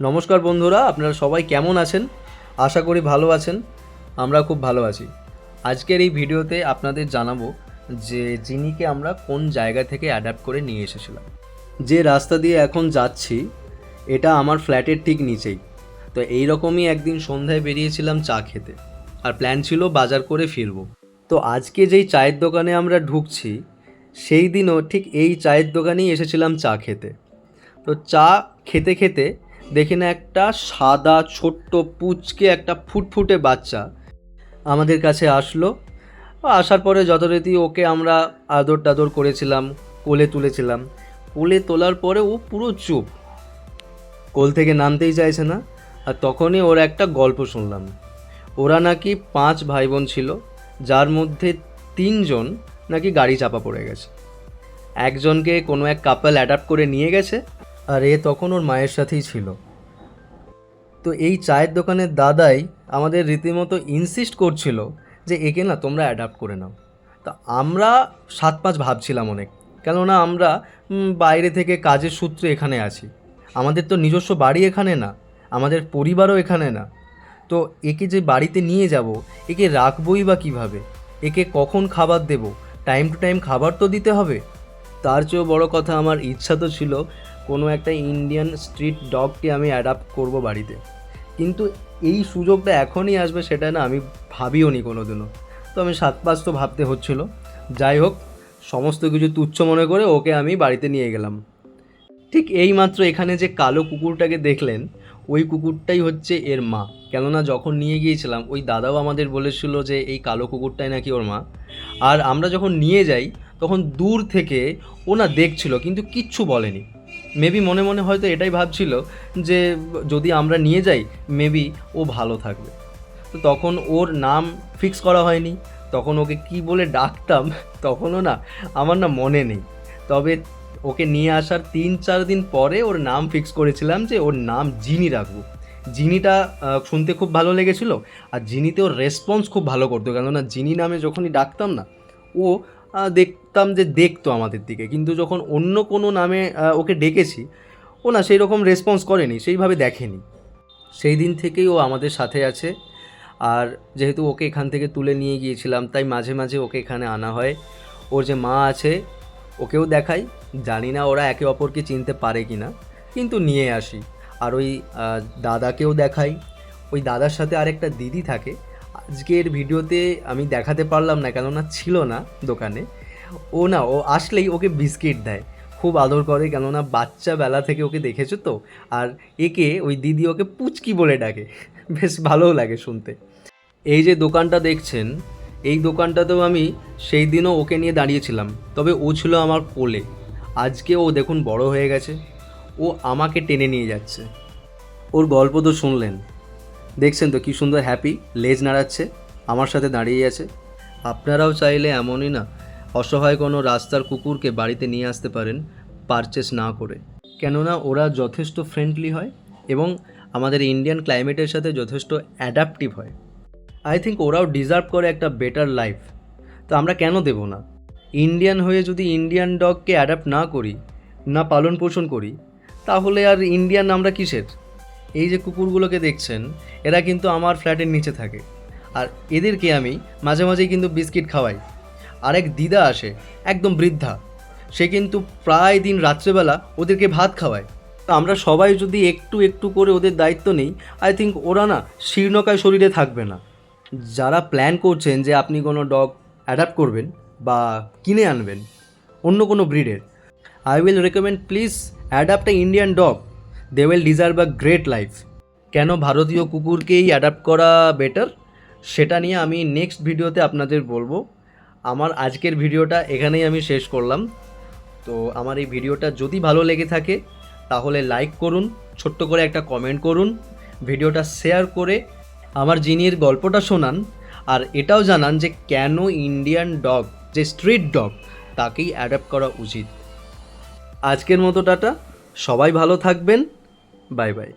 নমস্কার বন্ধুরা, আপনারা সবাই কেমন আছেন? আশা করি ভালো আছেন, আমরা খুব ভালো আছি। আজকের এই ভিডিওতে আপনাদের জানাব যে জিনিকে আমরা কোন জায়গা থেকে অ্যাডাপ্ট করে নিয়ে এসেছিলাম। যে রাস্তা দিয়ে এখন যাচ্ছি, এটা আমার ফ্ল্যাটের ঠিক নিচেই। তো এই রকমই একদিন সন্ধ্যায় বেরিয়েছিলাম চা খেতে। আর প্ল্যান ছিল বাজার করে ফিরবো। তো আজকে যেই চায়ের দোকানে আমরা ঢুকছি, সেই দিনও ঠিক এই চায়ের দোকানেই এসেছিলাম চা খেতে। তো চা খেতে খেতে দেখি না একটা সাদা ছোট্ট পুচকে একটা ফুটফুটে বাচ্চা। আমাদের কাছে আসলো। আসার পরে যথারীতি ওকে আমরা আদর টাদর করেছিলাম, কোলে তুলেছিলাম। কোলে তোলার পরে ও পুরো চুপ। কোল থেকে নামতেই চাইছে না, আর তখনই ওর একটা গল্প শুনলাম। ওরা নাকি পাঁচ ভাই বোন ছিল, যার মধ্যে তিনজন নাকি গাড়ি চাপা পড়ে গেছে। একজনকে কোনো এক কাপল অ্যাডাপ্ট করে নিয়ে গেছে আর এ তখন ওর মায়ের সাথেই ছিল। তো এই চায়ের দোকানের দাদাই আমাদের রীতিমতো ইনসিস্ট করছিল যে, একে না তোমরা অ্যাডাপ্ট করে নাও। তা আমরা সাত পাঁচ ভাবছিলাম অনেক। কেননা আমরা বাইরে থেকে কাজের সূত্রে এখানে আছি। আমাদের তো নিজস্ব বাড়ি এখানে না, আমাদের পরিবারও এখানে না। তো একে যে বাড়িতে নিয়ে যাব, একে রাখবই বা কীভাবে? একে কখন খাবার দেব? টাইম টু টাইম খাবার তো দিতে হবে। তার চেয়েও বড় কথা, আমার ইচ্ছা তো ছিল কোনো একটা ইন্ডিয়ান স্ট্রিট ডগকে আমি অ্যাডাপ্ট করব বাড়িতে। কিন্তু এই সুযোগটা এখনই আসবে সেটা না আমি ভাবিও নি কোনো দিনও তো আমি সাত পাঁচ তো ভাবতে হচ্ছিল। যাই হোক, সমস্ত কিছু তুচ্ছ মনে করে ওকে আমি বাড়িতে নিয়ে গেলাম। ঠিক এইমাত্র এখানে যে কালো কুকুরটাকে দেখলেন, ওই কুকুরটাই হচ্ছে এর মা। কেননা যখন নিয়ে গিয়েছিলাম, ওই দাদাও আমাদের বলেছিল যে এই কালো কুকুরটাই নাকি ওর মা। আর আমরা যখন নিয়ে যাই, তখন দূর থেকে ও না দেখছিল, কিন্তু কিচ্ছু বলেনি। মেবি মনে মনে হয়তো এটাই ভাবছিল যে যদি আমরা নিয়ে যাই মেবি ও ভালো থাকবে। তো তখন ওর নাম ফিক্স করা হয়নি, তখন ওকে কি বলে ডাকতাম, তখনও না, আমার না মনে নেই। তবে ওকে নিয়ে আসার তিন চার দিন পরে ওর নাম ফিক্স করেছিলাম যে ওর নাম জিনি রাখব। জিনিটা শুনতে খুব ভালো লেগেছিল, আর জিনিতে ওর রেসপন্স খুব ভালো করতো, কেননা জিনি নামে যখনই ডাকতাম না, ও দেখতাম যে দেখতো আমাদের দিকে। কিন্তু যখন অন্য কোনো নামে ওকে ডেকেছি, ও না সেই রকম রেসপন্স করেনি, সেইভাবে দেখেনি। সেই দিন থেকেই ও আমাদের সাথে আছে। আর যেহেতু ওকে এখান থেকে তুলে নিয়ে গিয়েছিলাম, তাই মাঝে মাঝে ওকে এখানে আনা হয়। ওর যে মা আছে, ওকেও দেখাই। জানি না ওরা একে অপরকে চিনতে পারে কি না কিন্তু নিয়ে আসি। আর ওই দাদাকেও দেখাই। ওই দাদার সাথে আরেকটা দিদি থাকে আজকের ভিডিওতে আমি দেখাতে পারলাম না, কেননা ছিল না দোকানে। ও না, ও আসলেই ওকে বিস্কিট দেয়। খুব আদর করে, কেননা বাচ্চা বেলা থেকে ওকে দেখেছ তো? আর একে, ওই দিদি ওকে পুচকি বলে ডাকে। বেশ ভালোও লাগে শুনতে। এই যে দোকানটা দেখছেন, এই দোকানটাতেও আমি সেই দিনও ওকে নিয়ে দাঁড়িয়েছিলাম। তবে ও ছিল আমার কোলে। আজকে ও দেখুন বড় হয়ে গেছে। ও আমাকে টেনে নিয়ে যাচ্ছে। ওর গল্প তো শুনলেন। দেখছেন তো কি সুন্দর হ্যাপি লেজ নাড়াচ্ছে, আমার সাথে দাঁড়িয়ে আছে। আপনারাও চাইলে এমনই না, অসহায় কোনো রাস্তার কুকুরকে বাড়িতে নিয়ে আসতে পারেন পারচেস না করে। কেননা ওরা যথেষ্ট ফ্রেন্ডলি হয় এবং আমাদের ইন্ডিয়ান ক্লাইমেটের সাথে যথেষ্ট অ্যাডাপটিভ হয়। আই থিঙ্ক ওরাও ডিজার্ভ করে একটা বেটার লাইফ তো আমরা কেন দেব না? ইন্ডিয়ান হয়ে যদি ইন্ডিয়ান ডগকে অ্যাডাপ্ট না করি, না পালন পোষণ করি, তাহলে আর ইন্ডিয়ান আমরা কিসের? এই যে কুকুরগুলোকে দেখছেন, এরা কিন্তু আমার ফ্ল্যাটের নিচে থাকে। আর এদেরকে আমি মাঝে মাঝেই কিন্তু বিস্কিট খাওয়াই। আরেক দিদা আসে, একদম বৃদ্ধা। সে কিন্তু প্রায় দিন রাত্রেবেলা ওদেরকে ভাত খাওয়ায়। তো আমরা সবাই যদি একটু একটু করে ওদের দায়িত্ব নিই আই থিঙ্ক ওরা না শীর্ণকায় শরীরে থাকবে না। যারা প্ল্যান করছেন যে আপনি কোনো ডগ অ্যাডাপ্ট করবেন বা কিনে আনবেন, অন্য কোনো ব্রিডের I will recommend please adopt a Indian dog they will deserve a great life কেন ভারতীয় কুকুরকেই অ্যাডাপ্ট করা বেটার সেটা নিয়ে আমি নেক্সট ভিডিওতে আপনাদের বলব। আমার আজকের ভিডিওটা এখানেই আমি শেষ করলাম। তো আমার এই ভিডিওটা যদি ভালো লেগে থাকে, তাহলে লাইক করুন, ছোট্ট করে একটা কমেন্ট করুন ভিডিওটা শেয়ার করে আমার জিনির গল্পটা শোনান, আর এটাও জানান যে কেন ইন্ডিয়ান ডগ যে স্ট্রিট ডগ তাকেই অ্যাডাপ্ট করা উচিত। আজকের মতো টাটা, সবাই ভালো থাকবেন। Bye bye